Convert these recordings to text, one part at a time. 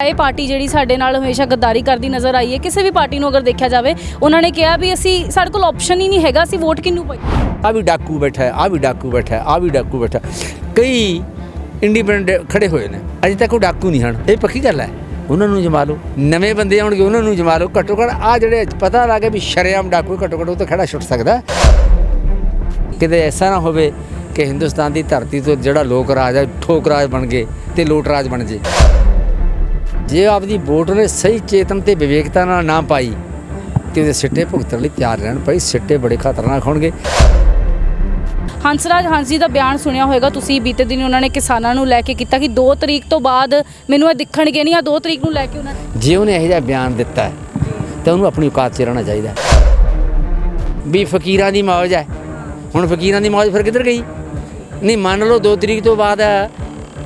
ਇਹ ਪਾਰਟੀ ਜਿਹੜੀ ਸਾਡੇ ਨਾਲ ਹਮੇਸ਼ਾ ਗੱਦਾਰੀ ਕਰਦੀ ਨਜ਼ਰ ਆਈ ਹੈ। ਕਿਸੇ ਵੀ ਪਾਰਟੀ ਨੂੰ ਅਗਰ ਦੇਖਿਆ ਜਾਵੇ, ਉਹਨਾਂ ਨੇ ਕਿਹਾ ਵੀ ਅਸੀਂ ਸਾਡੇ ਕੋਲ ਆਪਸ਼ਨ ਹੀ ਨਹੀਂ ਹੈਗਾ, ਅਸੀਂ ਵੋਟ ਕਿੰਨੂੰ ਪਾਈਏ ਆ ਵੀ ਡਾਕੂ ਬੈਠਾ ਹੈ, ਆ ਵੀ ਡਾਕੂ ਬੈਠਾ ਹੈ, ਆ ਵੀ ਡਾਕੂ ਬੈਠਾ ਹੈ। ਕਈ ਇੰਡੀਪੈਂਡੈਂਟ ਖੜੇ ਹੋਏ ਨੇ, ਅਜੇ ਤੱਕ ਉਹ ਡਾਕੂ ਨਹੀਂ ਹਨ। ਇਹ ਪੱਕੀ ਗੱਲ ਹੈ। ਉਹਨਾਂ ਨੂੰ ਜਮਾ ਲਓ। ਨਵੇਂ ਬੰਦੇ ਆਉਣਗੇ, ਉਹਨਾਂ ਨੂੰ ਜਮਾ ਲਓ। ਘੱਟੋ ਘੱਟ ਆ ਜਿਹੜੇ ਪਤਾ ਲੱਗੇ ਵੀ ਸ਼ਰੇਆਮ ਡਾਕੂ ਘੱਟੋ ਘੱਟ ਉਹ ਤਾਂ ਖੜਾ ਛੁੱਟ ਸਕਦਾ ਹੈ। ਕਿਤੇ ਐਸਾ ਨਾ ਹੋਵੇ ਕਿ ਹਿੰਦੁਸਤਾਨ ਦੀ ਧਰਤੀ ਤੋਂ ਜਿਹੜਾ ਲੋਕ ਰਾਜ ਹੈ, ਠੋਕ ਰਾਜ ਬਣ ਗਏ ਤੇ ਲੋਟ ਰਾਜ ਬਣ ਜੇ। ਜੇ ਆਪਦੀ ਵੋਟ ਨੇ ਸਹੀ ਚੇਤਨ ਤੇ ਵਿਵੇਕਤਾ ਨਾਲ ਨਾ ਪਾਈ ਤੇ ਉਹਦੇ ਸਿੱਟੇ ਭੁਗਤਣ ਲਈ ਤਿਆਰ ਰਹਿਣ ਭਾਈ ਸਿੱਟੇ ਬੜੇ ਖਤਰਨਾਕ ਹੋਣਗੇ। ਹੰਸਰਾਜ ਹੰਸ ਜੀ ਦਾ ਬਿਆਨ ਸੁਣਿਆ ਹੋਵੇਗਾ ਤੁਸੀਂ ਬੀਤੇ ਦਿਨ ਉਹਨਾਂ ਨੇ ਕਿਸਾਨਾਂ ਨੂੰ ਲੈ ਕੇ ਕੀਤਾ ਕਿ 2 ਤਰੀਕ ਤੋਂ ਬਾਅਦ ਮੈਨੂੰ ਇਹ ਦਿਖਣਗੇ ਨਹੀਂ ਆ 2 ਤਰੀਕ ਨੂੰ ਲੈ ਕੇ ਉਹਨਾਂ ਨੇ ਜੇ ਉਹਨੇ ਇਹੋ ਜਿਹਾ ਬਿਆਨ ਦਿੱਤਾ ਹੈ, ਤਾਂ ਉਹਨੂੰ ਆਪਣੀ ਔਕਾਤ 'ਚ ਰਹਿਣਾ ਚਾਹੀਦਾ ਹੈ। ਵੀ ਫਕੀਰਾਂ ਦੀ ਮੌਜ ਹੈ। ਹੁਣ ਫਕੀਰਾਂ ਦੀ ਮੌਜ ਫਿਰ ਕਿੱਧਰ ਗਈ? ਨਹੀਂ ਮੰਨ ਲਓ 2 ਤਰੀਕ ਤੋਂ ਬਾਅਦ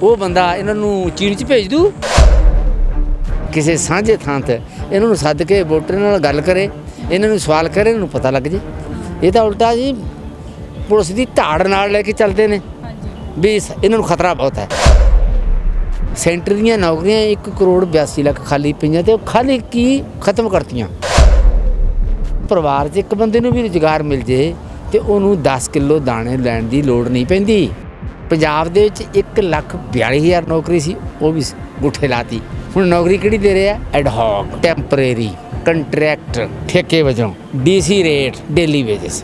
ਉਹ ਬੰਦਾ ਇਹਨਾਂ ਨੂੰ ਚੀਨ 'ਚ ਭੇਜ ਦੂ। ਕਿਸੇ ਸਾਂਝੇ ਥਾਂ ਤੇ ਇਹਨਾਂ ਨੂੰ ਸੱਦ ਕੇ ਵੋਟਰ ਨਾਲ ਗੱਲ ਕਰੇ, ਇਹਨਾਂ ਨੂੰ ਸਵਾਲ ਕਰੇ, ਇਹਨਾਂ ਨੂੰ ਪਤਾ ਲੱਗ ਜੇ। ਇਹ ਤਾਂ ਉਲਟਾ ਜੀ, ਪੁਲਿਸ ਦੀ ਧਾੜ ਨਾਲ ਲੈ ਕੇ ਚੱਲਦੇ ਨੇ। ਵੀ ਇਹਨਾਂ ਨੂੰ ਖਤਰਾ ਬਹੁਤ ਹੈ। ਸੈਂਟਰ ਦੀਆਂ ਨੌਕਰੀਆਂ 1 ਕਰੋੜ 82 ਲੱਖ ਖਾਲੀ ਪਈਆਂ ਤੇ ਉਹ ਖਾਲੀ ਕੀ ਖਤਮ ਕਰਤੀਆਂ? ਪਰਿਵਾਰ 'ਚ ਇੱਕ ਬੰਦੇ ਨੂੰ ਵੀ ਰੁਜ਼ਗਾਰ ਮਿਲ ਜੇ ਤੇ ਉਹਨੂੰ 10 ਕਿਲੋ ਦਾਣੇ ਲੈਣ ਦੀ ਲੋੜ ਨਹੀਂ ਪੈਂਦੀ। ਪੰਜਾਬ ਦੇ ਵਿੱਚ 1 ਲੱਖ 42000 ਨੌਕਰੀ ਸੀ, ਉਹ ਵੀ ਗੁੱਠੇ ਲਾਤੀ ਹੁਣ ਨੌਕਰੀ ਕਿਹੜੀ ਦੇ ਰਿਹਾ ਐਡ ਹੌਕ ਟੈਂਪਰੇਰੀ ਕੰਟਰੈਕਟ ਠੇਕੇ ਵਜੋਂ ਡੀਸੀ ਰੇਟ ਡੇਲੀ ਵੇਜਸ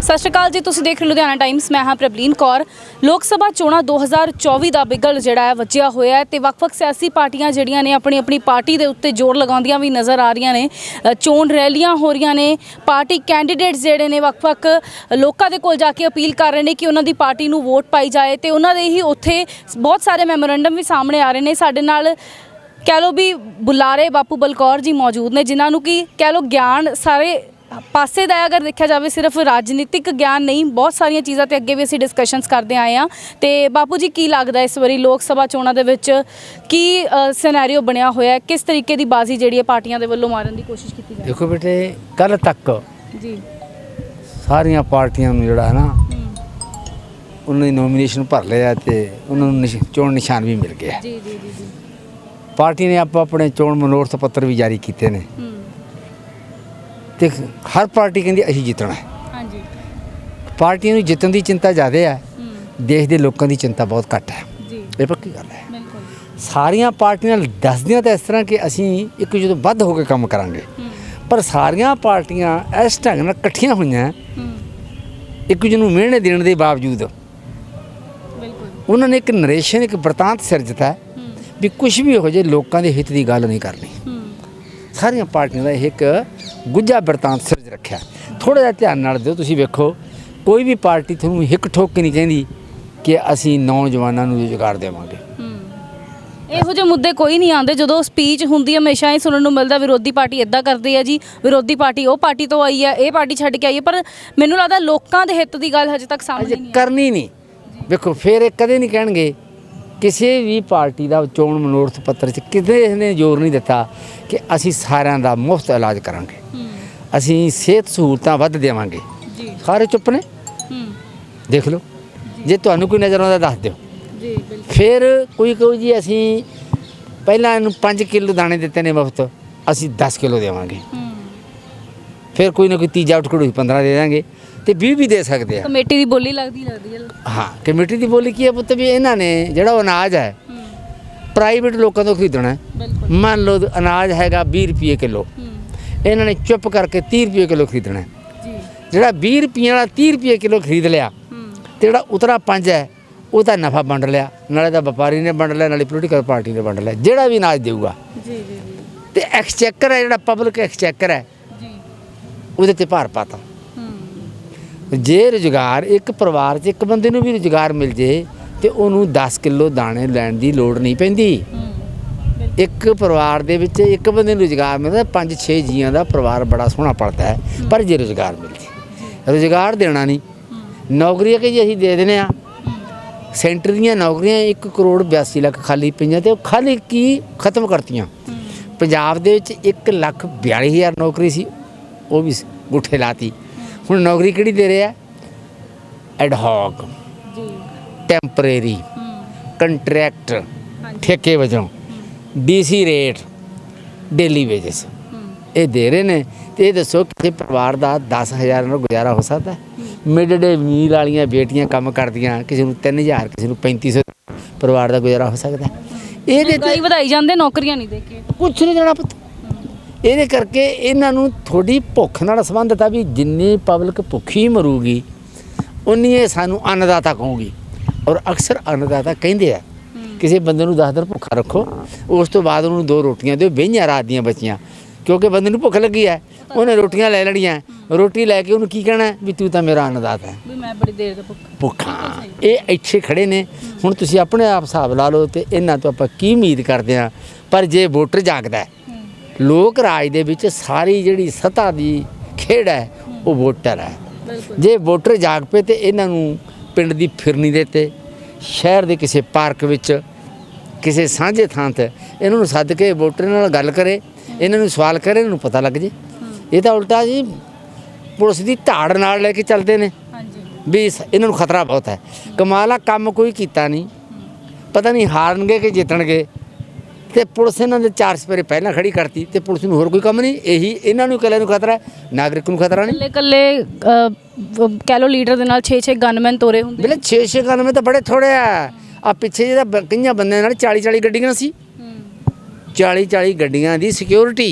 ਸਤਿ ਸ਼੍ਰੀ ਅਕਾਲ ਜੀ, ਤੁਸੀਂ ਦੇਖ ਰਹੇ ਲੁਧਿਆਣਾ ਟਾਈਮਸ ਮੈਂ ਹਾਂ ਪ੍ਰਬਲੀਨ ਕੌਰ। ਲੋਕ ਸਭਾ ਚੋਣਾਂ 2024 ਦਾ ਬਿਗਲ ਜਿਹੜਾ ਹੈ, ਵੱਜਿਆ ਹੋਇਆ ਹੈ ਤੇ ਵੱਖ-ਵੱਖ ਸਿਆਸੀ ਪਾਰਟੀਆਂ ਜਿਹੜੀਆਂ ਨੇ ਆਪਣੀ ਆਪਣੀ ਪਾਰਟੀ ਦੇ ਉੱਤੇ ਜ਼ੋਰ ਲਗਾਉਂਦੀਆਂ ਵੀ ਨਜ਼ਰ ਆ ਰਹੀਆਂ ਨੇ। ਚੋਣ ਰੈਲੀਆਂ ਹੋ ਰਹੀਆਂ ਨੇ। ਪਾਰਟੀ ਕੈਂਡੀਡੇਟਸ ਜਿਹੜੇ ਨੇ, ਵੱਖ-ਵੱਖ ਲੋਕਾਂ ਦੇ ਕੋਲ ਜਾ ਕੇ ਅਪੀਲ ਕਰ ਰਹੇ ਨੇ ਕਿ ਉਹਨਾਂ ਦੀ ਪਾਰਟੀ ਨੂੰ ਵੋਟ ਪਾਈ ਜਾਏ ਤੇ ਉਹਨਾਂ ਦੇ ਹੀ ਉੱਥੇ ਬਹੁਤ ਸਾਰੇ ਮੈਮੋਰੈਂਡਮ ਵੀ ਸਾਹਮਣੇ ਆ ਰਹੇ ਨੇ। ਸਾਡੇ ਨਾਲ ਕਹਿ ਲਓ ਵੀ ਬੁਲਾਰੇ ਬਾਪੂ ਬਲਕੌਰ ਜੀ ਮੌਜੂਦ ਨੇ, ਜਿਨ੍ਹਾਂ ਨੂੰ ਕਿ ਕਹਿ ਲਓ ਗਿਆਨ ਸਾਰੇ ਪਾਸੇ ਦਾ ਅਗਰ ਦੇਖਿਆ ਜਾਵੇ ਸਿਰਫ ਰਾਜਨੀਤਿਕ ਗਿਆਨ ਨਹੀਂ ਬਹੁਤ ਸਾਰੀਆਂ ਚੀਜ਼ਾਂ ਤੇ ਅੱਗੇ ਵੀ ਅਸੀਂ ਡਿਸਕਸ਼ਨਸ ਕਰਦੇ ਆਏ ਆ ਤੇ ਬਾਪੂ ਜੀ ਕੀ ਲੱਗਦਾ ਇਸ ਵਾਰੀ ਲੋਕ ਸਭਾ ਚੋਣਾਂ ਦੇ ਵਿੱਚ ਕੀ ਸਿਨੈਰੀਓ ਬਣਿਆ ਹੋਇਆ ਹੈ? ਕਿਸ ਤਰੀਕੇ ਦੀ ਬਾਜ਼ੀ ਜਿਹੜੀ ਹੈ ਪਾਰਟੀਆਂ ਦੇ ਵੱਲੋਂ ਮਾਰਨ ਦੀ ਕੋਸ਼ਿਸ਼ ਕੀਤੀ ਜਾ ਦੇਖੋ ਬੇਟੇ ਕੱਲ ਤੱਕ ਜੀ। ਸਾਰੀਆਂ ਪਾਰਟੀਆਂ ਨੂੰ ਜਿਹੜਾ ਹੈ ਨਾ ਉਹਨਾਂ ਦੀ ਨੋਮੀਨੇਸ਼ਨ ਭਰ ਲਿਆ ਤੇ ਉਹਨਾਂ ਨੂੰ ਚੋਣ ਨਿਸ਼ਾਨ ਵੀ ਮਿਲ ਗਿਆ। ਜੀ ਜੀ ਜੀ ਜੀ। ਪਾਰਟੀ ਨੇ ਆਪੋ ਆਪਣੇ ਚੋਣ ਮਨੋਰਥ ਪੱਤਰ ਵੀ ਜਾਰੀ ਕੀਤੇ ਨੇ। ਹੂੰ। ਤੇ ਹਰ ਪਾਰਟੀ ਕਹਿੰਦੀ ਅਸੀਂ ਜਿੱਤਣਾ ਹੈ। ਹਾਂਜੀ। ਪਾਰਟੀਆਂ ਨੂੰ ਜਿੱਤਣ ਦੀ ਚਿੰਤਾ ਜ਼ਿਆਦਾ ਹੈ ਦੇਸ਼ ਦੇ ਲੋਕਾਂ ਦੀ ਚਿੰਤਾ ਬਹੁਤ ਘੱਟ ਹੈ। ਜੀ। ਇਹ ਪੱਕੀ ਗੱਲ ਹੈ? ਬਿਲਕੁਲ। ਸਾਰੀਆਂ ਪਾਰਟੀਆਂ ਦੱਸਦੀਆਂ ਤਾਂ ਇਸ ਤਰ੍ਹਾਂ ਕਿ ਅਸੀਂ ਇੱਕ ਜਦੋਂ ਵੱਧ ਹੋ ਕੇ ਕੰਮ ਕਰਾਂਗੇ ਪਰ ਸਾਰੀਆਂ ਪਾਰਟੀਆਂ ਇਸ ਢੰਗ ਨਾਲ ਇਕੱਠੀਆਂ ਹੋਈਆਂ ਇੱਕ ਦੂਜੇ ਨੂੰ ਮਿਹਣੇ ਦੇਣ ਦੇ ਬਾਵਜੂਦ ਬਿਲਕੁਲ। ਉਹਨਾਂ ਨੇ ਇੱਕ ਨਰੇਸ਼ਨ ਇੱਕ ਵਰਤਾਂਤ ਸਿਰਜਤਾ ਵੀ ਕੁਝ ਵੀ ਹੋ ਜੇ ਲੋਕਾਂ ਦੇ ਹਿੱਤ ਦੀ ਗੱਲ ਨਹੀਂ ਕਰਨੀ। ਸਾਰੀਆਂ ਪਾਰਟੀਆਂ ਦਾ ਇਹ ਇੱਕ ਗੁੱਜਾ ਵਰਤਾਂਤ ਸਿਰਜ ਰੱਖਿਆ। ਥੋੜਾ ਜਿਹਾ ਧਿਆਨ ਨਾਲ ਦਿਓ ਤੁਸੀਂ ਵੇਖੋ ਕੋਈ ਵੀ ਪਾਰਟੀ ਤੁਹਾਨੂੰ ਹਿੱਕ ਠੋਕ ਕੇ ਨਹੀਂ ਕਹਿੰਦੀ ਕਿ ਅਸੀਂ ਨੌਜਵਾਨਾਂ ਨੂੰ ਰੁਜ਼ਗਾਰ ਦੇਵਾਂਗੇ। ਇਹੋ ਜਿਹੇ ਮੁੱਦੇ ਕੋਈ ਨਹੀਂ ਆਉਂਦੇ ਜਦੋਂ ਸਪੀਚ ਹੁੰਦੀ ਹੈ, ਹਮੇਸ਼ਾ ਹੀ ਸੁਣਨ ਨੂੰ ਮਿਲਦਾ ਵਿਰੋਧੀ ਪਾਰਟੀ ਇਦਾਂ ਕਰਦੀ ਹੈ ਜੀ ਵਿਰੋਧੀ ਪਾਰਟੀ ਉਹ ਪਾਰਟੀ ਤੋਂ ਆਈ ਹੈ ਇਹ ਪਾਰਟੀ ਛੱਡ ਕੇ ਆਈ ਹੈ ਪਰ ਮੈਨੂੰ ਲੱਗਦਾ ਲੋਕਾਂ ਦੇ ਹਿੱਤ ਦੀ ਗੱਲ ਹਜੇ ਤੱਕ ਸਾਹਮਣੇ ਨਹੀਂ ਆਈ। ਕਰਨੀ ਨਹੀਂ। ਵੇਖੋ ਫਿਰ ਇਹ ਕਦੇ ਨਹੀਂ ਕਹਿਣਗੇ ਕਿਸੇ ਵੀ ਪਾਰਟੀ ਦਾ ਚੋਣ ਮਨੋਰਥ ਪੱਤਰ 'ਚ ਕਿਤੇ ਨੇ ਜ਼ੋਰ ਨਹੀਂ ਦਿੱਤਾ ਕਿ ਅਸੀਂ ਸਾਰਿਆਂ ਦਾ ਮੁਫਤ ਇਲਾਜ ਕਰਾਂਗੇ। ਅਸੀਂ ਸਿਹਤ ਸਹੂਲਤਾਂ ਵੱਧ ਦੇਵਾਂਗੇ। ਜੀ। ਸਾਰੇ ਚੁੱਪ ਨੇ? ਦੇਖ ਲਓ। ਜੇ। ਤੁਹਾਨੂੰ ਕੋਈ ਨਜ਼ਰ ਆਉਂਦਾ ਦੱਸ ਦਿਓ। ਜੀ ਫਿਰ ਕੋਈ ਕਹੂ ਜੀ ਅਸੀਂ ਪਹਿਲਾਂ ਇਹਨੂੰ 5 ਕਿਲੋ ਦਾਣੇ ਦਿੱਤੇ ਨੇ ਮੁਫਤ ਅਸੀਂ 10 ਕਿਲੋ ਦੇਵਾਂਗੇ। ਫਿਰ ਕੋਈ ਨਾ ਕੋਈ ਤੀਜਾ ਉਟਕੜੂ 15 ਦੇ ਦਾਂਗੇ ਤੇ 20 ਵੀ ਦੇ ਸਕਦੇ ਆ। ਕਮੇਟੀ ਦੀ ਬੋਲੀ ਲੱਗਦੀ ਲੱਗਦੀ ਹੈ ਹਾਂ ਕਮੇਟੀ ਦੀ ਬੋਲੀ ਕੀ ਹੈ ਪੁੱਤ ਵੀ ਇਹਨਾਂ ਨੇ ਜਿਹੜਾ ਉਹ ਅਨਾਜ ਹੈ ਪ੍ਰਾਈਵੇਟ ਲੋਕਾਂ ਤੋਂ ਖਰੀਦਣਾ ਹੈ। ਬਿਲਕੁਲ। ਮੰਨ ਲਓ ਅਨਾਜ ਹੈਗਾ 20 ਰੁਪਏ ਕਿਲੋ। ਇਹਨਾਂ ਨੇ ਚੁੱਪ ਕਰਕੇ 30 ਰੁਪਏ ਕਿਲੋ ਖਰੀਦਣਾ ਹੈ। ਜੀ। ਜਿਹੜਾ 20 ਰੁਪਏ ਵਾਲਾ 30 ਰੁਪਏ ਕਿਲੋ ਖਰੀਦ ਲਿਆ ਤੇ ਜਿਹੜਾ ਉਤਰਾ ਪੰਜ ਹੈ ਉਹ ਤਾਂ ਨਫਾ ਵੰਡ ਲਿਆ। ਨਾਲੇ ਤਾਂ ਵਪਾਰੀ ਨੇ ਵੰਡ ਲਿਆ ਨਾਲੇ ਪੋਲੀਟੀਕਲ ਪਾਰਟੀ ਨੇ ਵੰਡ ਲਿਆ। ਜਿਹੜਾ ਵੀ ਅਨਾਜ ਦੇਊਗਾ। ਜੀ ਜੀ ਜੀ। ਤੇ ਐਕਸਚੈਕਰ ਹੈ ਜਿਹੜਾ ਪਬਲਿਕ ਐਕਸਚੈਕਰ ਹੈ ਜੀ। ਉਹਦੇ ਤੇ ਭਾਰ ਪਾਤਾ। ਜੇ ਰੁਜ਼ਗਾਰ ਇੱਕ ਪਰਿਵਾਰ 'ਚ ਇੱਕ ਬੰਦੇ ਨੂੰ ਵੀ ਰੁਜ਼ਗਾਰ ਮਿਲ ਜੇ ਤੇ ਉਹਨੂੰ 10 ਕਿਲੋ ਦਾਣੇ ਲੈਣ ਦੀ ਲੋੜ ਨਹੀਂ ਪੈਂਦੀ। ਇੱਕ ਪਰਿਵਾਰ ਦੇ ਵਿੱਚ ਇੱਕ ਬੰਦੇ ਨੂੰ ਰੁਜ਼ਗਾਰ ਮਿਲਦਾ ਪੰਜ 6 ਜੀਆਂ ਦਾ ਪਰਿਵਾਰ ਬੜਾ ਸੋਹਣਾ ਪੜਦਾ ਹੈ ਪਰ ਜੇ ਰੁਜ਼ਗਾਰ ਮਿਲ ਜੇ ਰੁਜ਼ਗਾਰ ਦੇਣਾ ਨਹੀਂ। ਨੌਕਰੀਆਂ ਕਿ ਜੀ ਅਸੀਂ ਦੇ ਦਿੰਦੇ ਆ ਸੈਂਟਰ ਦੀਆਂ ਨੌਕਰੀਆਂ 1 ਕਰੋੜ 82 ਲੱਖ ਖਾਲੀ ਪਈਆਂ ਤੇ ਉਹ ਖਾਲੀ ਕੀ ਖਤਮ ਕਰਤੀਆਂ? ਪੰਜਾਬ ਦੇ ਵਿੱਚ 1 ਲੱਖ 42000 ਨੌਕਰੀ ਸੀ ਉਹ ਵੀ ਗੁੱਠੇ ਲਾਤੀ। ਹੁਣ ਨੌਕਰੀ ਕਿਹੜੀ ਦੇ ਰਿਹਾ? ਐਡ ਹੌਕ ਜੀ। ਟੈਂਪਰੇਰੀ ਕੰਟਰੈਕਟ ਠੇਕੇ ਵਜੋਂ। ਡੀਸੀ ਰੇਟ ਡੇਲੀ ਵੇਜਸ ਇਹ ਦੇ ਰਹੇ ਨੇ ਤੇ ਇਹ ਦੱਸੋ ਕਿਸੇ ਪਰਿਵਾਰ ਦਾ 10000 ਨਾਲ ਗੁਜ਼ਾਰਾ ਹੋ ਸਕਦਾ? ਮਿਡ ਡੇ ਮੀਲ ਵਾਲੀਆਂ ਬੇਟੀਆਂ ਕੰਮ ਕਰਦੀਆਂ ਕਿਸੇ ਨੂੰ 3000 ਕਿਸੇ ਨੂੰ 3500 ਪਰਿਵਾਰ ਦਾ ਗੁਜ਼ਾਰਾ ਹੋ ਸਕਦਾ? ਇਹਦੇ ਤੇ ਵਧਾਈ ਜਾਂਦੇ ਨੌਕਰੀਆਂ ਨਹੀਂ ਦੇ ਕੇ। ਕੁਛ ਨਹੀਂ ਜਾਣਾ ਪੁੱਤ। ਇਹਦੇ ਕਰਕੇ ਇਹਨਾਂ ਨੂੰ ਥੋੜੀ ਭੁੱਖ ਨਾਲ ਸੰਬੰਧਤ ਆ ਵੀ ਜਿੰਨੀ ਪਬਲਿਕ ਭੁੱਖੀ ਮਰੂਗੀ ਉਨੀ ਇਹ ਸਾਨੂੰ ਅੰਨਦਾਤਾ ਕਹੂਗੀ। ਔਰ ਅਕਸਰ ਅੰਨਦਾਤਾ ਕਹਿੰਦੇ ਆ ਕਿਸੇ ਬੰਦੇ ਨੂੰ 10 ਦਿਨ ਭੁੱਖਾ ਰੱਖੋ ਉਸ ਤੋਂ ਬਾਅਦ ਉਹਨੂੰ ਦੋ ਰੋਟੀਆਂ ਦਿਓ ਬਈਆਂ ਰਾਤ ਦੀਆਂ ਬੱਚੀਆਂ। ਕਿਉਂਕਿ ਬੰਦੇ ਨੂੰ ਭੁੱਖ ਲੱਗੀ ਹੈ ਉਹਨੇ ਰੋਟੀਆਂ ਲੈ ਲੈਣੀਆਂ ਰੋਟੀ ਲੈ ਕੇ ਉਹਨੂੰ ਕੀ ਕਹਿਣਾ ਵੀ ਤੂੰ ਤਾਂ ਮੇਰਾ ਅੰਨਦਾਤਾ ਹੈ। ਵੀ ਮੈਂ ਬੜੀ ਦੇਰ ਦਾ ਭੁੱਖਾ। ਇਹ ਇੱਥੇ ਖੜੇ ਨੇ। ਹੁਣ ਤੁਸੀਂ ਆਪਣੇ ਆਪ ਹਿਸਾਬ ਲਾ ਲਓ ਤੇ ਇਹਨਾਂ ਤੋਂ ਆਪਾਂ ਕੀ ਉਮੀਦ ਕਰਦੇ ਆ ਪਰ ਜੇ ਵੋਟਰ ਜਾਗਦਾ ਹੈ ਲੋਕ ਰਾਜ ਦੇ ਵਿੱਚ ਸਾਰੀ ਜਿਹੜੀ ਸਤਾ ਦੀ ਖੇਡ ਹੈ ਉਹ ਵੋਟਰ ਹੈ। ਜੇ ਵੋਟਰ ਜਾਗ ਪਏ ਤੇ ਇਹਨਾਂ ਨੂੰ ਪਿੰਡ ਦੀ ਫਿਰਨੀ ਦੇ ਤੇ ਸ਼ਹਿਰ ਦੇ ਕਿਸੇ ਪਾਰਕ ਵਿੱਚ ਕਿਸੇ ਸਾਂਝੇ ਥਾਂ ਤੇ ਇਹਨਾਂ ਨੂੰ ਸੱਦ ਕੇ ਵੋਟਰ ਨਾਲ ਗੱਲ ਕਰੇ ਇਹਨਾਂ ਨੂੰ ਸਵਾਲ ਕਰੇ ਇਹਨਾਂ ਨੂੰ ਪਤਾ ਲੱਗ ਜੇ। ਇਹ ਤਾਂ ਉਲਟਾ ਜੀ ਪੁਲਿਸ ਦੀ ਧਾੜ ਨਾਲ ਲੈ ਕੇ ਚੱਲਦੇ ਨੇ। ਵੀ ਇਹਨਾਂ ਨੂੰ ਖਤਰਾ ਬਹੁਤ ਹੈ। ਕਮਾਲਾ ਕੰਮ ਕੋਈ ਕੀਤਾ ਨਹੀਂ। ਪਤਾ ਨਹੀਂ ਹਾਰਨਗੇ ਕਿ ਜਿੱਤਣਗੇ। ਤੇ ਪੁਲਿਸ ਇਹਨਾਂ ਦੇ ਚਾਰ ਸਪੇਰੇ ਪਹਿਲਾਂ ਖੜੀ ਕਰਤੀ ਤੇ ਪੁਲਿਸ ਨੂੰ ਹੋਰ ਕੋਈ ਕੰਮ ਨਹੀਂ ਇਹੀ ਇਹਨਾਂ ਨੂੰ ਇਕੱਲੇ ਨੂੰ ਖਤਰਾ ਹੈ ਨਾਗਰਿਕ ਨੂੰ ਖਤਰਾ ਨਹੀਂ। ਕੱਲੇ ਕੱਲੇ ਕਹਿ ਲੋ ਲੀਡਰ ਦੇ ਨਾਲ 6-6 ਗਨਮੈਨ ਤੋਰੇ ਹੁੰਦੇ ਬਿਲੇ 6-6 ਗਨ ਤਾਂ ਬੜੇ ਥੋੜੇ ਆ। ਆ ਪਿੱਛੇ ਜਿਹਦਾ ਬ- ਕਈਆਂ ਬੰਦਿਆਂ ਨਾਲ 40-40 ਗੱਡੀਆਂ ਸੀ। 40-40 ਗੱਡੀਆਂ ਦੀ ਸਿਕਿਉਰਿਟੀ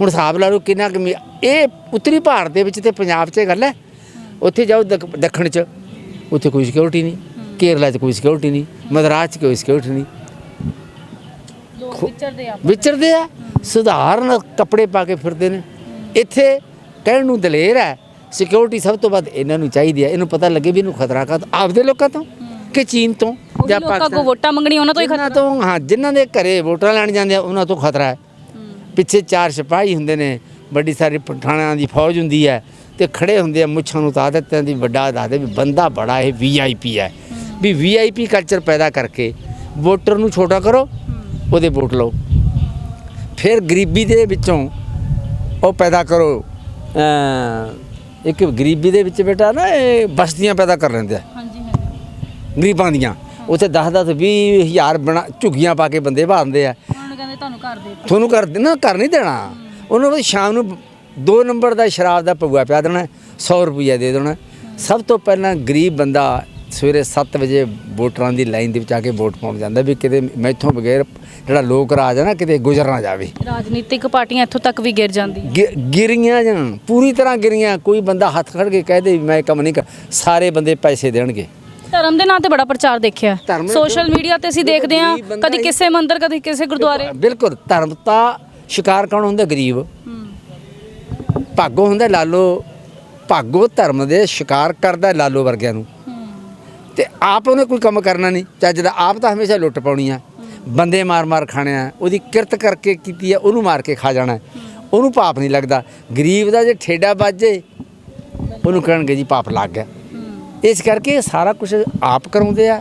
ਹੁਣ ਹਿਸਾਬ ਲਾ ਲਓ ਕਿੰਨਾ ਇਹ ਉੱਤਰੀ ਭਾਰਤ ਦੇ ਵਿੱਚ ਤੇ ਪੰਜਾਬ 'ਚ ਗੱਲ ਹੈ। ਉੱਥੇ ਜਾਓ ਦੱਖਣ 'ਚ ਉੱਥੇ ਕੋਈ ਸਿਕਿਉਰਿਟੀ ਨਹੀਂ। ਕੇਰਲਾ 'ਚ ਕੋਈ ਸਿਕਿਉਰਿਟੀ ਨਹੀਂ। ਮਦਰਾਸ 'ਚ ਕੋਈ ਸਿਕਿਉਰਿਟੀ ਨਹੀਂ। ਲੋਕ ਵਿਚਰਦੇ ਆ ਵਿਚਰਦੇ ਆ ਸੁਧਾਰਨ ਕੱਪੜੇ ਪਾ ਕੇ ਫਿਰਦੇ ਨੇ। ਇੱਥੇ ਕਹਿਣ ਨੂੰ ਦਲੇਰ ਹੈ ਸਿਕਿਉਰਿਟੀ ਸਭ ਤੋਂ ਵੱਧ ਇਹਨਾਂ ਨੂੰ ਚਾਹੀਦੀ ਹੈ। ਇਹਨੂੰ ਪਤਾ ਲੱਗੇ ਵੀ ਇਹਨੂੰ ਖਤਰਾ ਕਾ ਆਪਦੇ ਲੋਕਾਂ ਤੋਂ ਕਿ ਚੀਨ ਤੋਂ ਜਾਂ ਲੋਕਾਂ ਕੋ ਵੋਟਾਂ ਮੰਗਣੀਆਂ ਉਹਨਾਂ ਤੋਂ ਹੀ ਜਿਨ੍ਹਾਂ ਤੋਂ ਹਾਂ ਜਿਨ੍ਹਾਂ ਦੇ ਘਰੇ ਵੋਟਾਂ ਲੈਣ ਜਾਂਦੇ ਆ ਉਹਨਾਂ ਤੋਂ ਖਤਰਾ ਹੈ। ਪਿੱਛੇ ਚਾਰ ਸਿਪਾਹੀ ਹੁੰਦੇ ਨੇ ਵੱਡੀ ਸਾਰੀ ਪਠਾਣਾਂ ਦੀ ਫੌਜ ਹੁੰਦੀ ਹੈ ਤੇ ਖੜੇ ਹੁੰਦੇ ਆ ਮੁੱਛਾਂ ਨੂੰ ਤਾਂ ਦਿੱਤੇ ਦੀ ਵੱਡਾ ਦੱਸਦੇ ਵੀ ਬੰਦਾ ਬੜਾ ਇਹ ਵੀਆਈਪੀ ਹੈ। ਵੀ ਵੀਆਈਪੀ ਕਲਚਰ ਪੈਦਾ ਕਰਕੇ ਵੋਟਰ ਨੂੰ ਛੋਟਾ ਕਰੋ ਉਹਦੇ ਵੋਟ ਲਓ। ਫਿਰ ਗਰੀਬੀ ਦੇ ਵਿੱਚੋਂ ਉਹ ਪੈਦਾ ਕਰੋ। ਇੱਕ ਗਰੀਬੀ ਦੇ ਵਿੱਚ ਬੇਟਾ ਨਾ ਇਹ ਬਸਤੀਆਂ ਪੈਦਾ ਕਰ ਲੈਂਦੇ ਆ। ਹਾਂਜੀ ਹਾਂਜੀ। ਗਰੀਬਾਂ ਦੀਆਂ। ਉੱਥੇ 10 10 20 ਹਜ਼ਾਰ ਬਣਾ ਝੁੱਗੀਆਂ ਪਾ ਕੇ ਬੰਦੇ ਭਾਲਦੇ ਆ। ਉਹਨਾਂ ਨੂੰ ਕਹਿੰਦੇ ਤੁਹਾਨੂੰ ਘਰ ਦੇ ਤੁਹਾਨੂੰ ਕਰ ਦੇਣਾ ਕਰ ਨਹੀਂ ਦੇਣਾ। ਉਹਨੂੰ ਬਸ ਸ਼ਾਮ ਨੂੰ 2 ਨੰਬਰ ਦਾ ਸ਼ਰਾਬ ਦਾ ਪਊਆ ਪਿਆ ਦੇਣਾ 100 ਰੁਪਈਆ ਦੇ ਦੇਣਾ। ਸਭ ਤੋਂ ਪਹਿਲਾਂ ਗਰੀਬ ਬੰਦਾ ਸਵੇਰੇ 7 ਵਜੇ ਵੋਟਰਾਂ ਦੀ ਲਾਈਨ ਦੇ ਵਿੱਚ ਆ ਕੇ ਵੋਟ ਪਾਉਣ ਜਾਂਦਾ ਵੀ ਕਿਤੇ ਮੈਥੋਂ ਬਗੈਰ ਜਿਹੜਾ ਲੋਕ ਰਾਜ ਹੈ ਨਾ ਕਿਤੇ ਗੁਜ਼ਰ ਨਾ ਜਾਵੇ। ਰਾਜਨੀਤਿਕ ਪਾਰਟੀਆਂ ਇੱਥੋਂ ਤੱਕ ਵੀ ਗਿਰ ਜਾਂਦੀ ਗਿਰੀਆਂ ਜਾਂ ਪੂਰੀ ਤਰ੍ਹਾਂ ਗਿਰੀਆਂ। ਕੋਈ ਬੰਦਾ ਹੱਥ ਖੜ ਕੇ ਕਹਦੇ ਵੀ ਮੈਂ ਕੰਮ ਨਹੀਂ ਕਰ ਸਾਰੇ ਬੰਦੇ ਪੈਸੇ ਦੇਣਗੇ। ਧਰਮ ਦੇ ਨਾਂ ਤੇ ਬੜਾ ਪ੍ਰਚਾਰ ਦੇਖਿਆ। ਸੋਸ਼ਲ ਮੀਡੀਆ ਤੇ ਅਸੀਂ ਦੇਖਦੇ ਬੰਦਾ ਕਦੀ ਕਿਸੇ ਮੰਦਿਰ ਕਦੀ ਕਿਸੇ ਗੁਰਦੁਆਰੇ। ਬਿਲਕੁਲ ਧਰਮ ਤਾਂ ਸ਼ਿਕਾਰ ਕੌਣ ਹੁੰਦਾ? ਗਰੀਬ। ਭਾਗੋ ਹੁੰਦਾ ਲਾਲੋ ਭਾਗੋ ਧਰਮ ਦੇ ਸ਼ਿਕਾਰ ਕਰਦਾ ਲਾਲੋ ਵਰਗਿਆਂ ਨੂੰ। ਤੇ ਆਪ ਉਹਨੇ ਕੋਈ ਕੰਮ ਕਰਨਾ ਨਹੀਂ। ਚੱਜ ਦਾ ਆਪ ਤਾਂ ਹਮੇਸ਼ਾ ਲੁੱਟ ਪਾਉਣੀ ਆ, ਬੰਦੇ ਮਾਰ ਮਾਰ ਖਾਣੇ ਆ, ਉਹਦੀ ਕਿਰਤ ਕਰਕੇ ਕੀਤੀ ਆ, ਉਹਨੂੰ ਮਾਰ ਕੇ ਖਾ ਜਾਣਾ। ਉਹਨੂੰ ਪਾਪ ਨਹੀਂ ਲੱਗਦਾ। ਗਰੀਬ ਦਾ ਜੇ ਠੇਡਾ ਵੱਜੇ ਉਹਨੂੰ ਕਹਿਣਗੇ ਜੀ ਪਾਪ ਲੱਗ ਗਿਆ। ਇਸ ਕਰਕੇ ਸਾਰਾ ਕੁਝ ਆਪ ਕਰਾਉਂਦੇ ਆ,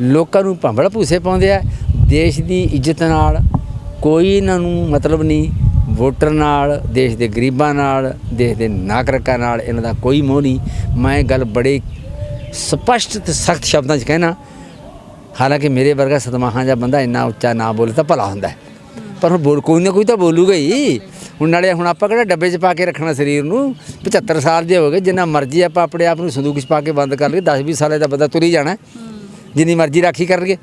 ਲੋਕਾਂ ਨੂੰ ਭੰਬਲ ਭੂਸੇ ਪਾਉਂਦੇ ਆ। ਦੇਸ਼ ਦੀ ਇੱਜ਼ਤ ਨਾਲ ਕੋਈ ਇਹਨਾਂ ਨੂੰ ਮਤਲਬ ਨਹੀਂ, ਵੋਟਰ ਨਾਲ, ਦੇਸ਼ ਦੇ ਗਰੀਬਾਂ ਨਾਲ, ਦੇਸ਼ ਦੇ ਨਾਗਰਿਕਾਂ ਨਾਲ ਇਹਨਾਂ ਦਾ ਕੋਈ ਮੋਹ ਨਹੀਂ। ਮੈਂ ਇਹ ਗੱਲ ਬੜੇ ਸਪਸ਼ਟ ਤੇ ਸਖਤ ਸ਼ਬਦਾਂ 'ਚ ਕਹਿਣਾ, ਹਾਲਾਂਕਿ ਮੇਰੇ ਵਰਗਾ ਸਤਮਾਹਾਂ ਜਾਂ ਬੰਦਾ ਇੰਨਾ ਉੱਚਾ ਨਾ ਬੋਲੇ ਤਾਂ ਭਲਾ ਹੁੰਦਾ ਪਰ ਹੁਣ ਬੋਲ ਕੋਈ ਨਾ ਕੋਈ ਤਾਂ ਬੋਲੂਗਾ ਹੀ। ਹੁਣ ਨਾਲੇ ਹੁਣ ਆਪਾਂ ਕਿਹੜਾ ਡੱਬੇ 'ਚ ਪਾ ਕੇ ਰੱਖਣਾ ਸਰੀਰ ਨੂੰ? 75 ਸਾਲ ਦੇ ਹੋ ਗਏ, ਜਿੰਨਾ ਮਰਜ਼ੀ ਆਪਾਂ ਆਪਣੇ ਆਪ ਨੂੰ ਸੰਦੂਕ 'ਚ ਪਾ ਕੇ ਬੰਦ ਕਰ ਲਈਏ 10 20 ਸਾਲੇ ਦਾ ਬੰਦਾ ਤੁਰੀ ਜਾਣਾ ਜਿੰਨੀ ਮਰਜ਼ੀ ਰਾਖੀ ਕਰਨਗੇ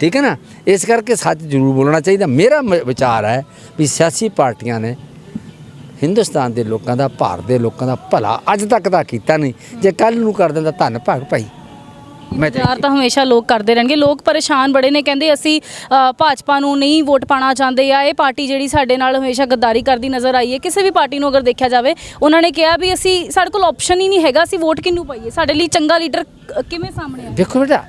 ਠੀਕ ਹੈ ਨਾ? ਇਸ ਕਰਕੇ ਸੱਚ ਜ਼ਰੂਰ ਬੋਲਣਾ ਚਾਹੀਦਾ। ਮੇਰਾ ਮ- ਵਿਚਾਰ ਹੈ ਵੀ ਸਿਆਸੀ ਪਾਰਟੀਆਂ ਨੇ ਹਿੰਦੁਸਤਾਨ ਦੇ ਲੋਕਾਂ ਦਾ ਭਾਰਤ ਦੇ ਲੋਕਾਂ ਦਾ ਭਲਾ ਅੱਜ ਤੱਕ ਦਾ ਕੀਤਾ ਨਹੀਂ। ਜੇ ਕੱਲ ਨੂੰ ਕਰ ਦਿੰਦਾ ਧੰਨ ਭਾਗ ਭਾਈ। ਮੈਂ ਤਾਂ ਪ੍ਰਚਾਰ ਤਾਂ ਹਮੇਸ਼ਾ ਲੋਕ ਕਰਦੇ ਰਹਿਣਗੇ। ਲੋਕ ਪਰੇਸ਼ਾਨ ਬੜੇ ਨੇ ਕਹਿੰਦੇ ਅਸੀਂ ਅ, ਭਾਜਪਾ ਨੂੰ ਨਹੀਂ ਵੋਟ ਪਾਣਾ ਚਾਹੁੰਦੇ ਆ। ਇਹ ਪਾਰਟੀ ਜਿਹੜੀ ਸਾਡੇ ਨਾਲ ਹਮੇਸ਼ਾ ਗੱਦਾਰੀ ਕਰਦੀ ਨਜ਼ਰ ਆਈ ਹੈ। ਕਿਸੇ ਵੀ ਪਾਰਟੀ ਨੂੰ ਅਗਰ ਦੇਖਿਆ ਜਾਵੇ ਉਹਨਾਂ ਨੇ ਕਿਹਾ ਵੀ ਅਸੀਂ ਸਾਡੇ ਕੋਲ ਆਪਸ਼ਨ ਹੀ ਨਹੀਂ ਹੈਗਾ। ਅਸੀਂ ਵੋਟ ਕਿਹਨੂੰ ਪਾਈਏ? ਸਾਡੇ ਲਈ ਚੰਗਾ ਲੀਡਰ ਕਿਵੇਂ ਸਾਹਮਣੇ ਆ ਦੇਖੋ ਬੇਟਾ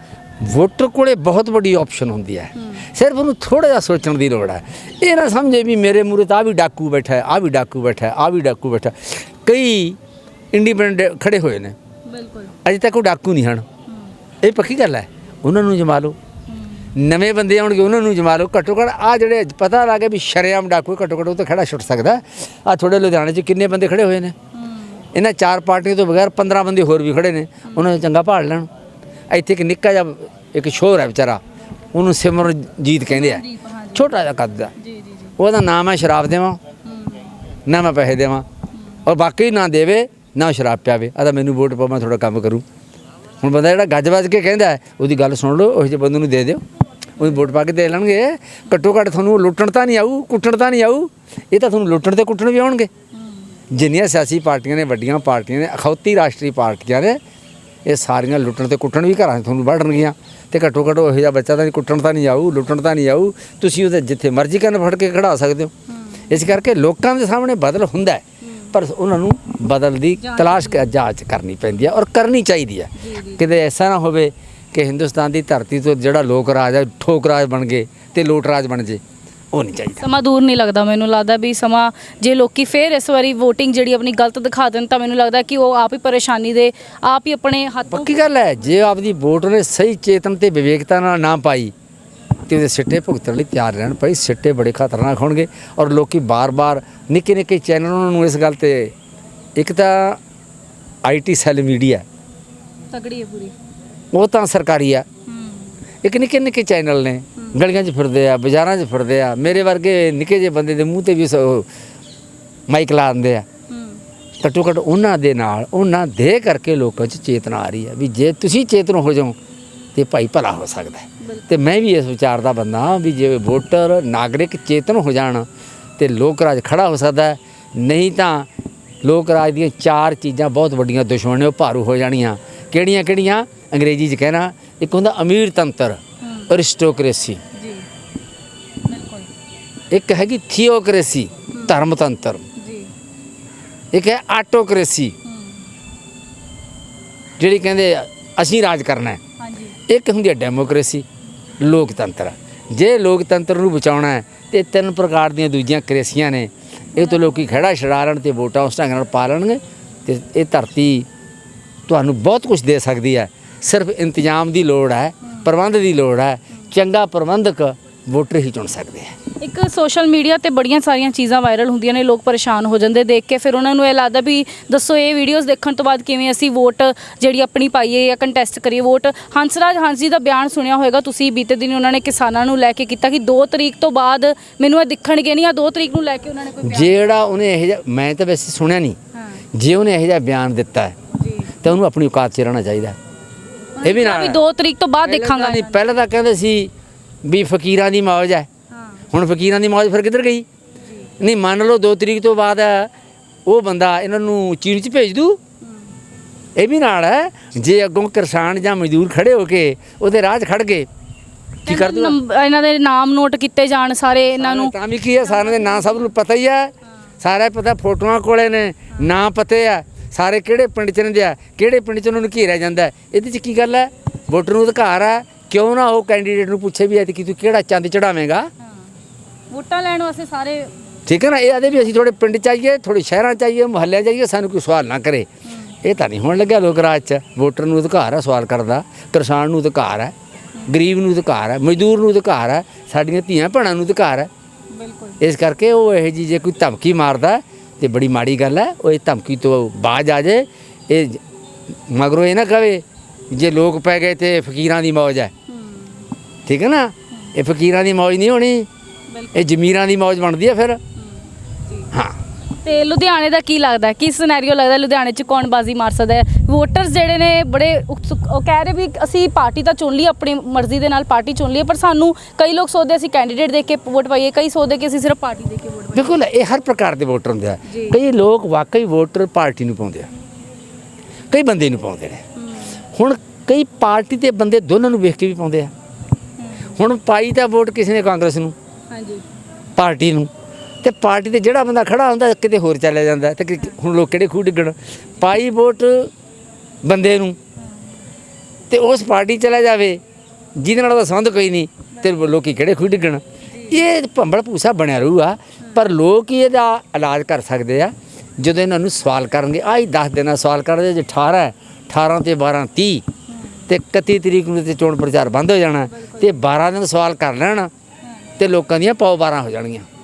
ਵੋਟਰ ਕੋਲੇ ਬਹੁਤ ਵੱਡੀ ਆਪਸ਼ਨ ਹੁੰਦੀ ਹੈ। ਸਿਰਫ ਉਹਨੂੰ ਥੋੜਾ ਜਿਹਾ ਸੋਚਣ ਦੀ ਲੋੜ ਹੈ। ਇਹ ਨਾ ਸਮਝੇ ਵੀ ਮੇਰੇ ਮੂਰੇ ਤਾਂ ਆ ਵੀ ਡਾਕੂ ਬੈਠਾ ਹੈ ਆ ਵੀ ਡਾਕੂ ਬੈਠਾ ਹੈ ਆ ਵੀ ਡਾਕੂ ਬੈਠਾ। ਕਈ ਇੰਡੀਪੈਂਡੈਂਟ ਖੜੇ ਹੋਏ ਨੇ। ਬਿਲਕੁਲ। ਅਜੇ ਤੱਕ ਉਹ ਡਾਕੂ ਨਹੀਂ ਹਨ। ਇਹ ਪੱਕੀ ਗੱਲ ਹੈ। ਉਹਨਾਂ ਨੂੰ ਜਮਾ ਲਓ। ਨਵੇਂ ਬੰਦੇ ਆਉਣਗੇ ਉਹਨਾਂ ਨੂੰ ਜਮਾ ਲਓ। ਘੱਟੋ ਘੱਟ ਆ ਜਿਹੜੇ ਪਤਾ ਲੱਗ ਗਿਆ ਵੀ ਸ਼ਰੇਆਮ ਡਾਕੂ ਘੱਟੋ ਘੱਟ ਉਹ ਤਾਂ ਖੜਾ ਛੁੱਟ ਸਕਦਾ ਆ ਥੋੜੇ ਲੁਧਿਆਣੇ 'ਚ ਕਿੰਨੇ ਬੰਦੇ ਖੜੇ ਹੋਏ ਨੇ? ਇਹਨਾਂ ਚਾਰ ਪਾਰਟੀਆਂ ਤੋਂ ਬਗੈਰ 15 ਬੰਦੇ ਹੋਰ ਵੀ ਖੜੇ ਨੇ। ਉਹਨਾਂ ਨੂੰ ਚੰਗਾ ਭਾਲ ਲੈਣ। ਇੱਥੇ ਇੱਕ ਨਿੱਕਾ ਜਿਹਾ ਇੱਕ ਸ਼ੋਰ ਹੈ ਵਿਚਾਰਾ ਉਹਨੂੰ ਸਿਮਰਨਜੀਤ ਕਹਿੰਦੇ ਆ। ਛੋਟਾ ਜਿਹਾ ਕੱਦ ਦਾ ਜੀ ਜੀ ਜੀ। ਉਹਦਾ ਨਾਮ ਹੈ ਸ਼ਰਾਬ ਦੇਵਾਂ। ਨਾ ਮੈਂ ਪੈਸੇ ਦੇਵਾਂ। ਔਰ ਬਾਕੀ ਨਾ ਦੇਵੇ ਨਾ ਸ਼ਰਾਬ ਪਿਆਵੇ। ਆਦਾ ਮੈਨੂੰ ਵੋਟ ਮੈਂ ਥੋੜਾ ਕੰਮ ਕਰੂੰ। ਹੁਣ ਬੰਦਾ ਜਿਹੜਾ ਗੱਜ ਵੱਜ ਕੇ ਕਹਿੰਦਾ ਉਹਦੀ ਗੱਲ ਸੁਣ ਲਓ ਉਹ ਜਿਹੇ ਬੰਦੇ ਨੂੰ ਦੇ ਦਿਓ। ਉਹਨੂੰ ਵੋਟ ਪਾ ਕੇ ਦੇ ਲੈਣਗੇ। ਘੱਟੋ ਘੱਟ ਤੁਹਾਨੂੰ ਲੁੱਟਣ ਤਾਂ ਨਹੀਂ ਆਊ ਕੁੱਟਣ ਤਾਂ ਨਹੀਂ ਆਊ। ਇਹ ਤਾਂ ਤੁਹਾਨੂੰ ਲੁੱਟਣ ਤੇ ਕੁੱਟਣ ਵੀ ਆਉਣਗੇ। ਜਿੰਨੀਆਂ ਸਿਆਸੀ ਪਾਰਟੀਆਂ ਨੇ ਵੱਡੀਆਂ ਪਾਰਟੀਆਂ ਨੇ ਅਖੌਤੀ ਰਾਸ਼ਟਰੀ ਪਾਰਟੀਆਂ ਨੇ ਇਹ ਸਾਰੀਆਂ ਲੁੱਟਣ ਤੇ ਕੁੱਟਣ ਵੀ ਘਰਾਂ 'ਚ ਤੁਹਾਨੂੰ ਵੜਨਗੀਆਂ ਤੇ ਘੱਟੋ ਘੱਟ ਉਹ ਜਿਹਾ ਬੱਚਾ ਤਾਂ ਕੁੱਟਣ ਤਾਂ ਨਹੀਂ ਆਊ ਲੁੱਟਣ ਤਾਂ ਨਹੀਂ ਆਊ। ਤੁਸੀਂ ਉਹਦੇ ਜਿੱਥੇ ਮਰਜ਼ੀ ਕੰਨ ਫੜ ਕੇ ਖੜਾ ਸਕਦੇ ਹੋ। ਇਸ ਕਰਕੇ ਲੋਕਾਂ ਦੇ ਸਾਹਮਣੇ ਬਦਲ ਹੁੰਦਾ ਹੈ। ਪਰ ਉਹਨਾਂ ਨੂੰ ਬਦਲ ਦੀ ਤਲਾਸ਼ ਜਾਂਚ ਕਰਨੀ ਪੈਂਦੀ ਹੈ ਔਰ ਕਰਨੀ ਚਾਹੀਦੀ ਹੈ। ਕਿਤੇ ਐਸਾ ਨਾ ਹੋਵੇ ਕਿ ਹਿੰਦੁਸਤਾਨ ਦੀ ਧਰਤੀ ਤੋਂ ਜਿਹੜਾ ਲੋਕ ਰਾਜ ਹੈ ਠੋਕ ਰਾਜ ਬਣ ਗਏ ਤੇ ਲੋਟ ਰਾਜ ਬਣ ਜੇ। ਉਹ ਨਹੀਂ ਚਾਹੀਦਾ। ਸਮਾਂ ਦੂਰ ਨਹੀਂ ਲੱਗਦਾ ਮੈਨੂੰ ਲੱਗਦਾ ਵੀ ਸਮਾਂ ਜੇ ਲੋਕੀ ਫੇਰ ਇਸ ਵਾਰੀ VOTING ਜਿਹੜੀ ਆਪਣੀ ਗਲਤ ਦਿਖਾ ਦੇਣ ਤਾਂ ਮੈਨੂੰ ਲੱਗਦਾ ਕਿ ਉਹ ਆਪ ਹੀ ਪਰੇਸ਼ਾਨੀ ਦੇ ਆਪ ਹੀ ਆਪਣੇ ਹੱਥੋਂ ਪੱਕੀ ਗੱਲ ਹੈ ਜੇ ਆਪਦੀ ਵੋਟ ਨੇ ਸਹੀ ਚੇਤਨ ਤੇ ਵਿਵੇਕਤਾ ਨਾਲ ਨਾ ਪਾਈ ਤੇ ਉਹਦੇ ਸਿੱਟੇ ਭੁਗਤਣ ਲਈ ਤਿਆਰ ਰਹਿਣ ਭਾਈ ਸਿੱਟੇ ਬੜੇ ਖਤਰਨਾਕ ਹੋਣਗੇ ਔਰ ਲੋਕੀ ਬਾਰ-ਬਾਰ ਨਿੱਕੇ ਨਿੱਕੇ ਚੈਨਲਾਂ ਨੂੰ ਇਸ ਗੱਲ ਤੇ ਇੱਕ ਤਾਂ ਆਈਟੀ ਸੈੱਲ ਮੀਡੀਆ ਤਗੜੀ ਹੈ ਪੂਰੀ। ਉਹ ਤਾਂ ਸਰਕਾਰੀ ਆ ਇੱਕ ਨਿੱਕੇ ਨਿੱਕੇ ਚੈਨਲ ਨੇ। ਗਲੀਆਂ 'ਚ ਫਿਰਦੇ ਆ ਬਾਜ਼ਾਰਾਂ 'ਚ ਫਿਰਦੇ ਆ। ਮੇਰੇ ਵਰਗੇ ਨਿੱਕੇ ਜਿਹੇ ਬੰਦੇ ਦੇ ਮੂੰਹ ਤੇ ਵੀ ਮਾਈਕ ਲਾ ਦਿੰਦੇ ਆ। ਘੱਟੋ ਘੱਟ ਉਹਨਾਂ ਦੇ ਨਾਲ ਉਹਨਾਂ ਦੇ ਕਰਕੇ ਲੋਕਾਂ 'ਚ ਚੇਤਨਾ ਆ ਰਹੀ ਹੈ ਵੀ ਜੇ ਤੁਸੀਂ ਚੇਤਨ ਹੋ ਜਾਓ ਤੇ ਭਾਈ ਭਲਾ ਹੋ ਸਕਦਾ ਤੇ ਮੈਂ ਵੀ ਇਸ ਵਿਚਾਰ ਦਾ ਬੰਦਾ ਹਾਂ ਵੀ ਜੇ ਵੋਟਰ ਨਾਗਰਿਕ ਚੇਤਨ ਹੋ ਜਾਣ ਤੇ ਲੋਕ ਰਾਜ ਖੜਾ ਹੋ ਸਕਦਾ। ਨਹੀਂ ਤਾਂ ਲੋਕ ਰਾਜ ਦੀਆਂ ਚਾਰ ਚੀਜ਼ਾਂ ਬਹੁਤ ਵੱਡੀਆਂ ਦੁਸ਼ਮਣ ਨੇ ਉਹ ਭਾਰੂ ਹੋ ਜਾਣੀਆਂ। ਕਿਹੜੀਆਂ ਕਿਹੜੀਆਂ? ਅੰਗਰੇਜ਼ੀ 'ਚ ਕਹਿਣਾ ਇੱਕ ਹੁੰਦਾ ਅਮੀਰ ਤੰਤਰ ਅਰਿਸਟੋਕ੍ਰੇਸੀ। ਜੀ। ਬਿਲਕੁਲ। ਇੱਕ ਹੈਗੀ ਥੀਓਕ੍ਰੇਸੀ ਧਰਮਤੰਤਰ। ਜੀ। ਇੱਕ ਹੈ ਆਟੋਕ੍ਰੇਸੀ। ਜਿਹੜੀ ਕਹਿੰਦੇ ਅਸੀਂ ਰਾਜ ਕਰਨਾ ਹੈ। ਹਾਂਜੀ। ਇੱਕ ਹੁੰਦੀ ਹੈ ਡੈਮੋਕ੍ਰੇਸੀ ਲੋਕਤੰਤਰ। ਜੇ ਲੋਕਤੰਤਰ ਨੂੰ ਬਚਾਉਣਾ ਹੈ ਤੇ ਤਿੰਨ ਪ੍ਰਕਾਰ ਦੀਆਂ ਦੂਜੀਆਂ ਕ੍ਰੇਸੀਆਂ ਨੇ। ਇਹ ਤੋਂ ਲੋਕੀ ਖੜਾ ਲੈਣ ਤੇ ਵੋਟਾਂ ਉਸ ਢੰਗ ਨਾਲ ਪਾ ਲੈਣਗੇ ਤੇ ਇਹ ਧਰਤੀ ਤੁਹਾਨੂੰ ਬਹੁਤ ਕੁਝ ਦੇ ਸਕਦੀ ਹੈ। ਸਿਰਫ ਇੰਤਜ਼ਾਮ ਦੀ ਲੋੜ ਹੈ ਪ੍ਰਬੰਧ ਦੀ ਲੋੜ ਹੈ ਚੰਗਾ ਪ੍ਰਬੰਧਕ ਵੋਟਰ ਹੀ ਚੁਣ ਸਕਦੇ ਹੈ। ਇੱਕ ਸੋਸ਼ਲ ਮੀਡੀਆ ਤੇ ਬੜੀਆਂ ਸਾਰੀਆਂ ਚੀਜ਼ਾਂ ਵਾਇਰਲ ਹੁੰਦੀਆਂ ਨੇ ਲੋਕ ਪਰੇਸ਼ਾਨ ਹੋ ਜਾਂਦੇ ਦੇਖ ਕੇ। ਫਿਰ ਉਹਨਾਂ ਨੂੰ ਇਹ ਲੱਗਦਾ ਵੀ ਦੱਸੋ ਇਹ ਵੀਡੀਓਜ਼ ਦੇਖਣ ਤੋਂ ਬਾਅਦ ਕਿਵੇਂ ਅਸੀਂ ਵੋਟ ਜਿਹੜੀ ਆਪਣੀ ਪਾਈਏ ਜਾਂ ਕੰਟੈਸਟ ਕਰੀਏ ਵੋਟ? ਹੰਸਰਾਜ ਹੰਸ ਜੀ ਦਾ ਬਿਆਨ ਸੁਣਿਆ ਹੋਵੇਗਾ ਤੁਸੀਂ ਬੀਤੇ ਦਿਨ ਉਹਨਾਂ ਨੇ ਕਿਸਾਨਾਂ ਨੂੰ ਲੈ ਕੇ ਕੀਤਾ ਕਿ 2 ਤਰੀਕ ਤੋਂ ਬਾਅਦ ਮੈਨੂੰ ਇਹ ਦਿਖਣਗੇ ਨਹੀਂ ਆ 2 ਤਰੀਕ ਨੂੰ ਲੈ ਕੇ ਉਹਨਾਂ ਨੇ ਕੋਈ ਜਿਹੜਾ ਉਹਨੇ ਇਹ ਮੈਂ ਤਾਂ ਵੈਸੇ ਸੁਣਿਆ ਨਹੀਂ। ਜੇ ਉਹਨੇ ਇਹ ਜਿਹਾ ਬਿਆਨ ਦਿੱਤਾ ਹੈ ਤਾਂ ਉਹਨੂੰ ਆਪਣੀ ਔਕਾਤ 'ਚ ਰਹਿਣਾ ਚਾਹੀਦਾ। ਇਹ ਵੀ ਨਾਲ ਵੀ ਹੈ। 2 ਤਰੀਕ ਤੋਂ ਬਾਅਦ ਦੇਖਾਂਗਾ। ਨਹੀਂ ਪਹਿਲਾਂ ਤਾਂ ਕਹਿੰਦੇ ਸੀ ਵੀ ਫਕੀਰਾਂ ਦੀ ਮੌਜ ਹੈ। ਹੁਣ ਫਕੀਰਾਂ ਦੀ ਮੌਜ ਫਿਰ ਕਿੱਧਰ ਗਈ? ਨਹੀਂ ਮੰਨ ਲਓ 2 ਤਰੀਕ ਤੋਂ ਬਾਅਦ ਉਹ ਬੰਦਾ ਇਹਨਾਂ ਨੂੰ ਚੀਨ 'ਚ ਭੇਜ ਦੂ। ਇਹ ਵੀ ਨਾਲ ਹੈ ਜੇ ਅੱਗੋਂ ਕਿਸਾਨ ਜਾਂ ਮਜ਼ਦੂਰ ਖੜੇ ਹੋ ਕੇ ਉਹਦੇ ਰਾਹ 'ਚ ਖੜ ਗਏ ਕੀ ਕਰ ਦੂ ਇਹਨਾਂ ਦੇ ਨਾਮ ਨੋਟ ਕੀਤੇ ਜਾਣ ਸਾਰੇ ਇਹਨਾਂ ਨੂੰ। ਤਾਂ ਵੀ ਕੀ ਹੈ ਸਾਰਿਆਂ ਦੇ ਨਾਂ ਸਭ ਨੂੰ ਪਤਾ ਹੀ ਹੈ। ਸਾਰਾ ਪਤਾ ਫੋਟੋਆਂ ਕੋਲੇ ਨੇ ਨਾਂ ਪਤੇ ਆ। ਸਾਰੇ ਕਿਹੜੇ ਪਿੰਡ 'ਚ ਰਹਿੰਦੇ ਆ ਕਿਹੜੇ ਪਿੰਡ 'ਚ ਉਹਨਾਂ ਨੂੰ ਘੇਰਿਆ ਜਾਂਦਾ। ਇਹਦੇ 'ਚ ਕੀ ਗੱਲ ਹੈ? ਵੋਟਰ ਨੂੰ ਅਧਿਕਾਰ ਹੈ। ਕਿਉਂ ਨਾ ਉਹ ਕੈਂਡੀਡੇਟ ਨੂੰ ਪੁੱਛੇ ਵੀ ਐ ਕਿ ਤੂੰ ਕਿਹੜਾ ਚੰਦ ਚੜਾਵੇਂਗਾ ਵੋਟਾਂ ਲੈਣ ਵਾਸਤੇ ਸਾਰੇ ਠੀਕ ਹੈ ਨਾ? ਇਹ ਆਦੇ ਵੀ ਅਸੀਂ ਥੋੜੇ ਪਿੰਡ ਚ ਆਈਏ ਥੋੜੇ ਸ਼ਹਿਰਾਂ ਚ ਆਈਏ ਮੁਹੱਲਿਆਂ ਚ ਆਈਏ ਸਾਨੂੰ ਕੋਈ ਸਵਾਲ ਨਾ ਕਰੇ। ਇਹ ਤਾਂ ਨਹੀਂ ਹੋਣ ਲੱਗਿਆ ਲੋਕ ਰਾਜ ਚ। ਵੋਟਰ ਨੂੰ ਅਧਿਕਾਰ ਹੈ ਸਵਾਲ ਕਰਦਾ ਕਿਸਾਨ ਨੂੰ ਅਧਿਕਾਰ ਹੈ। ਗਰੀਬ ਨੂੰ ਅਧਿਕਾਰ ਹੈ। ਮਜ਼ਦੂਰ ਨੂੰ ਅਧਿਕਾਰ ਹੈ। ਸਾਡੀਆਂ ਧੀਆਂ ਭੈਣਾਂ ਨੂੰ ਅਧਿਕਾਰ ਹੈ। ਬਿਲਕੁਲ। ਇਸ ਕਰਕੇ ਉਹ ਇਹ ਜੀ ਜੇ ਕੋਈ ਧਮਕੀ ਮਾਰਦਾ ਤੇ ਬੜੀ ਮਾੜੀ ਗੱਲ ਹੈ ਉਹ ਇਹ ਧਮਕੀ ਤੋਂ ਬਾਜ ਆ ਜਾਏ ਇਹ ਮਗਰੋਂ ਇਹ ਨਾ ਕਵੇ ਜੇ ਲੋਕ ਪੈ ਗਏ ਤੇ ਫਕੀਰਾਂ ਦੀ ਮੌਜ ਹੈ। ਠੀਕ ਹੈ ਨਾ? ਇਹ ਫਕੀਰਾਂ ਦੀ ਮੌਜ ਨਹੀਂ ਹੋਣੀ ਇਹ ਜ਼ਮੀਰਾਂ ਦੀ ਮੌਜ ਬਣਦੀ ਹੈ ਫਿਰ। ਹਾਂ। ਤੇ ਲੁਧਿਆਣੇ ਦਾ ਕੀ ਲੱਗਦਾ ਕੀ ਸਿਨੈਰੀਓ ਲੱਗਦਾ ਲੁਧਿਆਣੇ 'ਚ ਕੌਣ ਬਾਜ਼ੀ ਮਾਰ ਸਕਦਾ ਹੈ? ਵੋਟਰਸ ਜਿਹੜੇ ਨੇ ਬੜੇ ਉਤਸੁਕ ਉਹ ਕਹਿ ਰਹੇ ਵੀ ਅਸੀਂ ਪਾਰਟੀ ਤਾਂ ਚੁਣ ਲਈ ਆਪਣੀ ਮਰਜ਼ੀ ਦੇ ਨਾਲ ਪਾਰਟੀ ਚੁਣ ਲਈ ਪਰ ਸਾਨੂੰ ਕਈ ਲੋਕ ਸੋਚਦੇ ਅਸੀਂ ਕੈਂਡੀਡੇਟ ਦੇਖ ਕੇ ਵੋਟ ਪਾਈਏ ਕਈ ਸੋਚਦੇ ਕਿ ਅਸੀਂ ਸਿਰਫ ਪਾਰਟੀ ਦੇਖ ਕੇ ਵੋਟ ਪਾਈਏ। ਬਿਲਕੁਲ ਇਹ ਹਰ ਪ੍ਰਕਾਰ ਦੇ ਵੋਟਰ ਹੁੰਦੇ ਆ। ਜੀ। ਕਈ ਲੋਕ ਵਾਕਈ ਵੋਟਰ ਪਾਰਟੀ ਨੂੰ ਪਾਉਂਦੇ ਆ। ਕਈ ਬੰਦੇ ਨੂੰ ਪਾਉਂਦੇ ਨੇ। ਹੁਣ ਕਈ ਪਾਰਟੀ ਤੇ ਬੰਦੇ ਦੋਨਾਂ ਨੂੰ ਵੇਖ ਕੇ ਵੀ ਪਾਉਂਦੇ ਆ। ਹੁਣ ਪਾਈ ਤਾਂ ਵੋਟ ਕਿਸੇ ਨੇ ਕਾਂਗਰਸ ਨੂੰ ਹਾਂਜੀ। ਪਾਰਟੀ ਨੂੰ। ਤੇ ਪਾਰਟੀ ਤੇ ਜਿਹੜਾ ਬੰਦਾ ਖੜਾ ਹੁੰਦਾ ਕਿਤੇ ਹੋਰ ਚਲਾ ਜਾਂਦਾ ਤੇ ਕਿ- ਹੁਣ ਲੋਕ ਕਿਹੜੇ ਖੂਹ ਡਿੱਗਣ? ਪਾਈ ਵੋਟ ਬੰਦੇ ਨੂੰ। ਤੇ ਉਸ ਪਾਰਟੀ ਚਲਾ ਜਾਵੇ ਜਿਹਦੇ ਨਾਲ ਉਹਦਾ ਸੰਬੰਧ ਕੋਈ ਨਹੀਂ ਤੇ ਲੋਕੀ ਕਿਹੜੇ ਖੂਹ ਡਿੱਗਣ? ਇਹ ਭੰਬਲ ਭੂਸਾ ਬਣਿਆ ਰਹੂਗਾ ਪਰ ਲੋਕ ਹੀ ਇਹਦਾ ਇਲਾਜ ਕਰ ਸਕਦੇ ਆ ਜਦੋਂ ਇਹਨਾਂ ਨੂੰ ਸਵਾਲ ਕਰਨਗੇ। ਆਹ ਹੀ 10 ਦਿਨਾਂ ਸਵਾਲ ਕਰਦੇ ਜੇ 18 ਹੈ, 18 ਤੇ 12 30 ਤੇ 31 ਤਰੀਕ ਨੂੰ ਤੇ ਚੋਣ ਪ੍ਰਚਾਰ ਬੰਦ ਹੋ ਜਾਣਾ ਤੇ 12 ਦਿਨ ਸਵਾਲ ਕਰ ਲੈਣ ਤੇ ਲੋਕਾਂ ਦੀਆਂ ਪੌ 12 ਹੋ ਜਾਣਗੀਆਂ।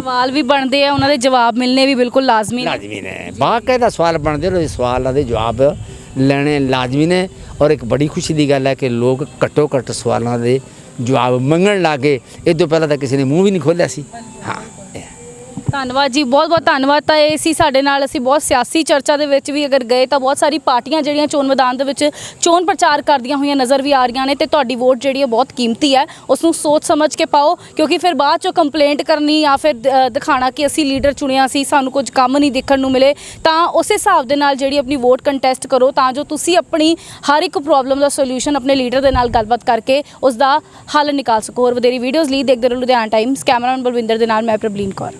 ਸਵਾਲ ਵੀ ਬਣਦੇ ਆ, ਉਹਨਾਂ ਦੇ ਜਵਾਬ ਮਿਲਨੇ ਵੀ ਬਿਲਕੁਲ ਲਾਜ਼ਮੀ ਨੇ। ਲਾਜ਼ਮੀ ਨੇ। ਬਾਕਾਇਦਾ ਸਵਾਲ ਬਣਦੇ ਨੇ ਸਵਾਲਾਂ ਦੇ ਜਵਾਬ ਲੈਣੇ ਲਾਜ਼ਮੀ ਨੇ। ਔਰ ਇੱਕ ਬੜੀ ਖੁਸ਼ੀ ਦੀ ਗੱਲ ਹੈ ਕਿ ਲੋਕ ਘੱਟੋ ਘੱਟ ਸਵਾਲਾਂ ਦੇ ਜਵਾਬ ਮੰਗਣ ਲੱਗੇ ਇਹ ਤੋਂ ਪਹਿਲਾਂ ਤਾਂ ਕਿਸੇ ਨੇ ਮੂੰਹ ਵੀ ਨਹੀਂ ਖੋਲਿਆ ਸੀ। ਹਾਂ। ਧੰਨਵਾਦ ਜੀ, ਬਹੁਤ ਬਹੁਤ ਧੰਨਵਾਦ। ਤਾਂ ਇਹ ਸੀ ਸਾਡੇ ਨਾਲ, ਅਸੀਂ ਬਹੁਤ ਸਿਆਸੀ ਚਰਚਾ ਦੇ ਵਿੱਚ ਵੀ ਅਗਰ ਗਏ ਤਾਂ ਬਹੁਤ ਸਾਰੀ ਪਾਰਟੀਆਂ ਜਿਹੜੀਆਂ ਚੋਣ ਮੈਦਾਨ ਦੇ ਵਿੱਚ ਚੋਣ ਪ੍ਰਚਾਰ ਕਰਦੀਆਂ ਹੋਈਆਂ ਨਜ਼ਰ ਵੀ ਆ ਰਹੀਆਂ ਨੇ ਤੇ ਤੁਹਾਡੀ ਵੋਟ ਜਿਹੜੀ ਹੈ ਬਹੁਤ ਕੀਮਤੀ ਹੈ। ਉਸ ਨੂੰ ਸੋਚ ਸਮਝ ਕੇ ਪਾਓ, ਕਿਉਂਕਿ ਫਿਰ ਬਾਅਦ ਚੋਂ ਕੰਪਲੇਂਟ ਕਰਨੀ ਜਾਂ ਫਿਰ ਦ- ਦਿਖਾਣਾ ਕਿ ਅਸੀਂ ਲੀਡਰ ਚੁਣਿਆ ਸੀ, ਸਾਨੂੰ ਕੁਝ ਕੰਮ ਨਹੀਂ ਦੇਖਣ ਨੂੰ ਮਿਲੇ, ਤਾਂ ਉਸੇ ਹਿਸਾਬ ਦੇ ਨਾਲ ਜਿਹੜੀ ਆਪਣੀ ਵੋਟ ਕੰਟੈਸਟ ਕਰੋ, ਤਾਂ ਜੋ ਤੁਸੀਂ ਆਪਣੀ ਹਰ ਇੱਕ ਪ੍ਰੋਬਲਮ ਦਾ ਸੋਲੂਸ਼ਨ ਆਪਣੇ ਲੀਡਰ ਦੇ ਨਾਲ ਗੱਲਬਾਤ ਕਰਕੇ ਉਸ ਦਾ ਹੱਲ ਨਿਕਾਲ ਸਕੋ। ਹੋਰ ਵਧੇਰੀ ਵੀਡੀਓਜ਼ ਲਈ ਦੇਖਦੇ ਰਹੋ ਲੁਧਿਆਣਾ ਟਾਈਮਸ ਕੈਮਰਾਮੈਨ ਬਲਵਿੰਦਰ ਦੇ ਨਾਲ, ਮੈਂ ਪ੍ਰਬਲੀਨ ਕੌਰ।